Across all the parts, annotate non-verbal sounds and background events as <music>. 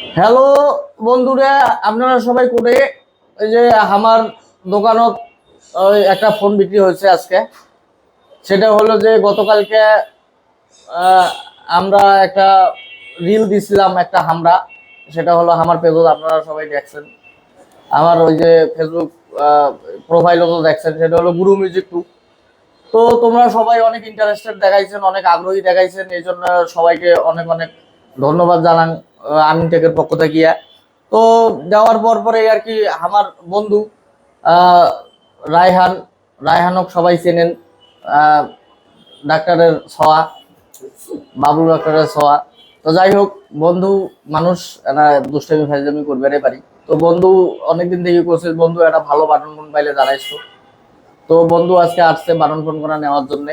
Hello বন্ধুরা, আপনারা সবাই করে যে আমার দোকানত একটা ফোন বিক্রি হয়েছে আজকে। সেটা হলো যে গতকালকে আমরা একটা রিল দিছিলাম, একটা হামরা। সেটা হলো আমার পেজত, আপনারা সবাই দেখছেন। আমার ওই যে ফেসবুক প্রোফাইলও তো দেখছেন, সেটা হলো গুরু মিউজিক টু তো তোমরা সবাই অনেক ইন্টারেস্টেড দেখাইছেন, অনেক আগ্রহী দেখাইছেন, এই জন্য সবাইকে অনেক অনেক ধন্যবাদ জানান আমিন টেকের পক্ষ থেকে। তো যাওয়ার পর পরে আর কি আমার বন্ধু রায়হান, রায়হানক সবাই চেনেন ডাক্তারের ছোঁয়া, বাবুল ডাক্তারের ছোঁয়া। তো যাই হোক, বন্ধু মানুষ, এরা দুষ্টামি ফাজলামি করবে পারি তো বন্ধু অনেকদিন থেকে করছে বন্ধু একটা ভালো বাটন ফোন পাইলে জানাইছো তো বন্ধু আজকে আসছে বাটন ফোন করা নেওয়ার জন্য।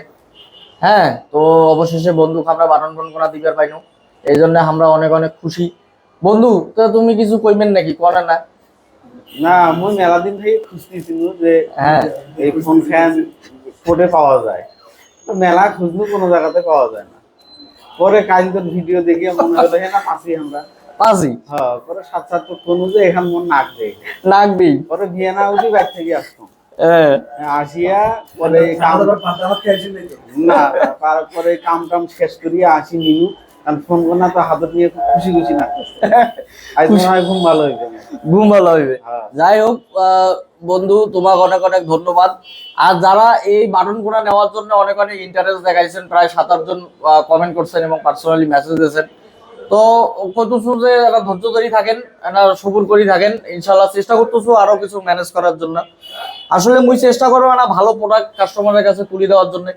হ্যাঁ তো অবশেষে বন্ধুকে আমরা বাটন ফোন করা দিবার পাইনো। এই জন্য আমরা অনেক অনেক খুশি বন্ধু তো তুমি কিছু কইবেন নাকি করে না না মই মেলা দিন থেকে খুঁজতেছিল যে হ্যাঁ। এই ফোন ফ্যান কোটে পাওয়া যায় তো মেলা খুঁজলেও কোনো জায়গাতে পাওয়া যায় না পরে কালকের ভিডিও দেখে মনে হলো হ্যাঁ না পাচ্ছি আমরা পাঁচই হ্যাঁ পরে সাত সাত ফোন যে এখান মন নাক দেয় লাগবেই পরে ভিয়েনা উঠি বাইর থেকে আসতাম হ্যাঁ আসিয়া পরে কাম না তারপরে কাম টাম শেষ করিয়া আসি মিনু কারণ ফোন না তো হাতে নিয়ে খুব খুশি খুশি না ঘুম ভালো হইবে। ঘুম ভালো হইবে। হ্যাঁ। যাই হোক বন্ধু তোমাকে অনেক অনেক ধন্যবাদ। আর যারা এই বাটন কোনা নেওয়ার জন্য অনেক অনেক ইন্টারেস্ট দেখাইছেন প্রায় সাত আটজন কমেন্ট করছেন এবং পার্সোনালি মেসেজ দিয়েছেন। তো কতছু যে একটা ধৈর্য ধরে থাকেন একটা সবুর করে থাকেন। ইনশাল্লাহ চেষ্টা করতেছো আরও কিছু ম্যানেজ করার জন্য। আসলে মুই চেষ্টা করব একটা ভালো প্রোডাক্ট কাস্টমারের কাছে তুলে দেওয়ার জন্য।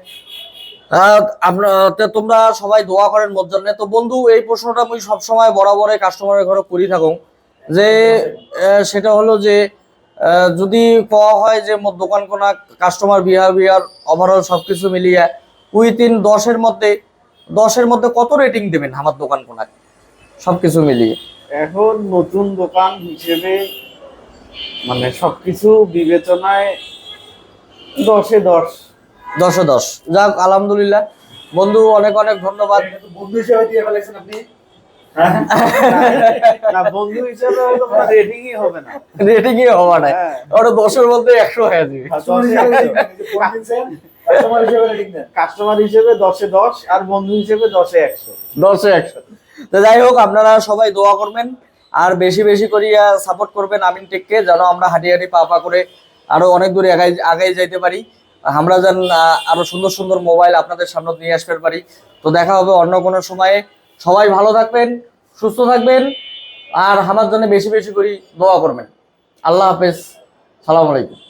তোমরা সবাই দোয়া করেন মোর তো বন্ধু, এই প্রশ্নটা মুই সবসময় বরাবরে কাস্টমারের ঘরে করি থাকুন। যে সেটা হলো যে যদি কওয়া হয় যে মোর দোকান কোনা কাস্টমার বিহেভিয়ার ওভারঅল সবকিছু মিলিয়ে উইথিন দশের মধ্যে দশের মধ্যে কত রেটিং দেবেন আমার দোকান কোনা সবকিছু মিলিয়ে। এখন নতুন দোকান হিসেবে মানে সবকিছু বিবেচনায় দশে দশ। দশে দশ। যাক আলহামদুলিল্লাহ। বন্ধু অনেক অনেক ধন্যবাদ। বন্ধু হিসেবে দিয়ে ফেলেছেন আপনি। <laughs> বন্ধু হিসেবে রেটিংই হবে না। রেটিংই হওয়া নাই হ্যাঁ। ওটা দশের মধ্যে একশো হয়ে যাবে। হিসেবে। কাস্টমার দশে দশ আর বন্ধু হিসেবে দশে একশো। দশে একশো। তো যাই হোক আপনারা সবাই দোয়া করবেন। আর বেশি বেশি করিয়া সাপোর্ট করবেন আমিন টেককে যেন আমরা হাঁটি হাঁটি পা পা করে আরও অনেক দূরে আগাই আগাই যাইতে পারি। আমরা যেন আরও সুন্দর সুন্দর মোবাইল আপনাদের সামনে নিয়ে আসতে পারি। তো দেখা হবে অন্য কোনো সময়ে। সবাই ভালো থাকবেন, সুস্থ থাকবেন, আর আমার জন্য বেশি বেশি করি দোয়া করবেন। আল্লাহ হাফেজ। সালাম আলাইকুম।